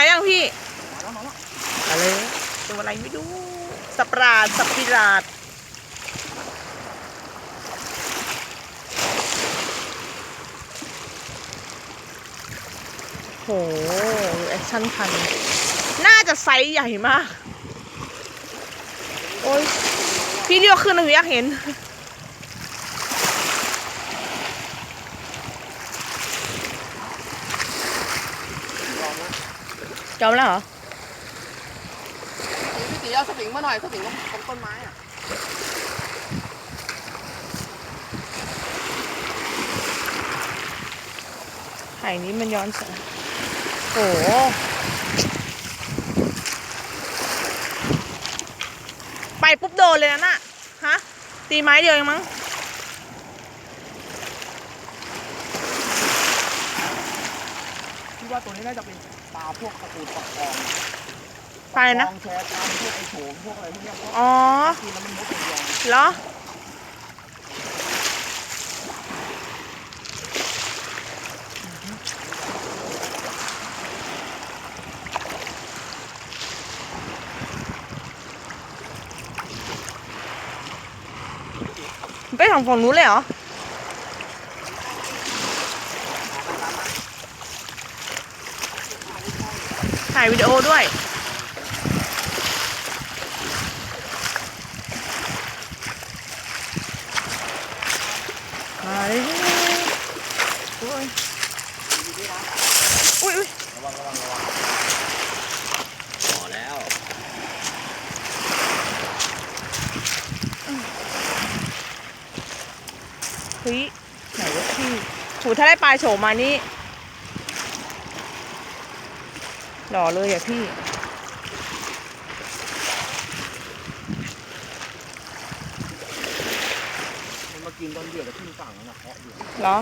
มายังพี่มาแล้วมาแล้วอะไรตัวอะไรไม่รู้สับปราดสับปิราดโหแอคชั่นคัน น่าจะไซส์ใหญ่มาก โอ้ยพี่เดียวขึ้นหนึ่งอยากเห็น ลองนะ จอมแล้วเหรอพี่ตีเอาสวิงมาหน่อยสวิงตรงตรงต้นไม้อะไข่นี้มันย้อนแสงโอ้โหไปปุ๊บโดนเลยนะน่ะฮะ ตีไม้เดียวเองมั้ง ว่าตัวนี้น่าจะเป็นปลาพวกตระกูลปลาคองไปนะคองแชร์ตามพวกไอ้โฉมพวกอะไรพวกเนี้ยเพราะอ๋อกินแล้วมันมุดอย่างเดียวเหรอ ไปทางฝั่งนู้นเลยเหรอ ถ่ายวิดีโอด้วย มาเลยโอ้ยอุ้ยอุ้ยระวังระวังระวังพอแล้วเฮ้ยไหนวะพี่โหถ้าได้ปลาโฉมมานี่ หล่อเลยอะพี่ มันมากินตอนเดือดแล้วขึ้นฝั่งแล้วนะเพาะอยู่เหรอ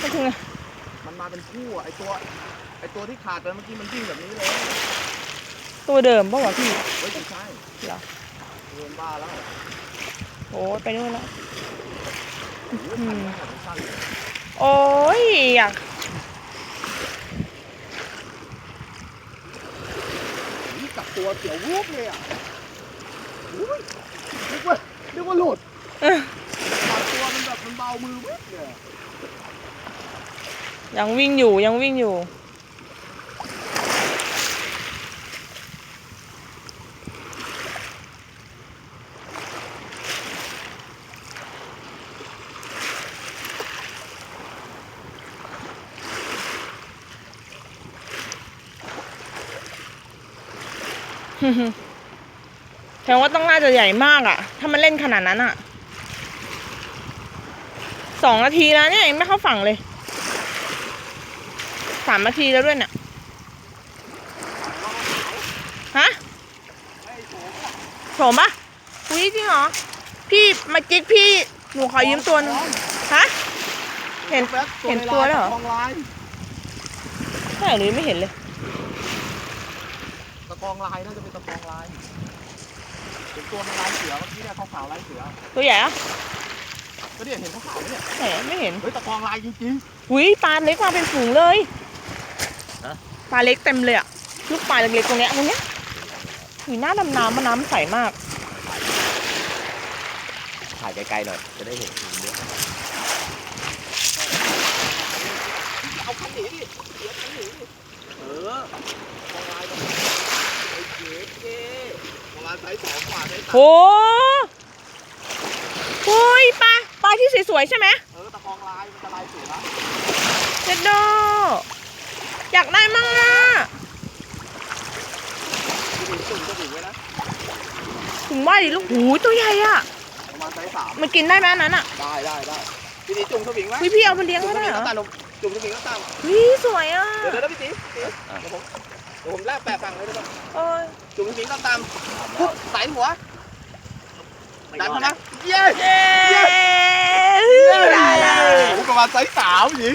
ไม่ถึงอะมันมาเป็นคู่อะไอตัวไอตัวที่ขาดไปเมื่อกี้มันวิ่งแบบนี้เลยตัวเดิมป่าวะพี่เฮ้ยไม่ใช่เหรอเรียนบ้าแล้วโอ้ยไปนู่นแล้ว โอ้โหพันแม่งแบบสั้นเลยโอ้ยอยาก นี่กับ ตัวเสียววูบเลยอะอุ้ยนึกว่านึกว่าหลุดเออขาดตัวมันแบบมันเบามือวุบเลยยังวิ่งอยู่ยังวิ่งอยู่ แสดงว่าต้องน่าจะใหญ่มากอะถ้ามันเล่นขนาดนั้นอะสองนาทีแล้วเนี่ยยังไม่เข้าฝั่งเลย สามนาทีแล้วด้วยเนี่ยฮะไอ้โฉมอะโฉมปะอุ้ยจริงเหรอ พี่มาจิกพี่ หนูขอยืมตัวหนึงฮะ เห็นแป๊บเห็นตัวแล้วเหรอตะกองลายใช่หรือไม่เห็นเลย ตะกองลายน่าจะเป็นตะกองลายเห็นตัวมันลายเสือเมื่อกี้เนี่ยขาวๆลายเสือตัวใหญ่อะก็เนี่ยเห็นขาวๆเนี่ยไหนไม่เห็นเฮ้ยตะกองลายจริงอุ้ยปลาเล็กมาเป็นฝูงเลยฮะปลาเล็กเต็มเลยอะลูกปลาเล็กๆตรงเนี้ยตรงเนี้ยอุ้ยหน้าดำน้ำมันน้ำใสมากถ่ายไกลๆหน่อยจะได้เห็นทีเยอะเอาคันหนีดิเดี๋ยวคันหนีดิเออตะกองลายตรงนี้ไอ้เจ๊เจ๊ประมาณไซส์สองกว่าไซส์สาม โหโอ้ยปลาปลาที่สวยๆใช่ไหมเออตะกองลายมันจะลายเสือเจ็ดโดอยากได้มั่งอะที่มีสุ่มก็ถึงไว้นะถึงว่าดิลูกหูยตัวใหญ่อะประมาณไซส์สามมันกินได้ไหมอันนั้นอะได้ได้ได้พี่ตีจุ่มสวิงไหมวิพี่เอาไปเลี้ยงก็ได้เหรอจุ่มสวิงก็ตามลงจุ่มสวิงก็ตามวิสวยอะเดี๋ยวเดี๋ยวพี่ตีพี่ตีเดี๋ยวผมเดี๋ยวผมแลกแปะฝั่งเลยได้ป่ะโอ้ยจุ่มสวิงก็ตามปุ๊บใส่หัว ดันเข้ามาเย้เย้เย้ได้แล้วประมาณไซส์สามหญิง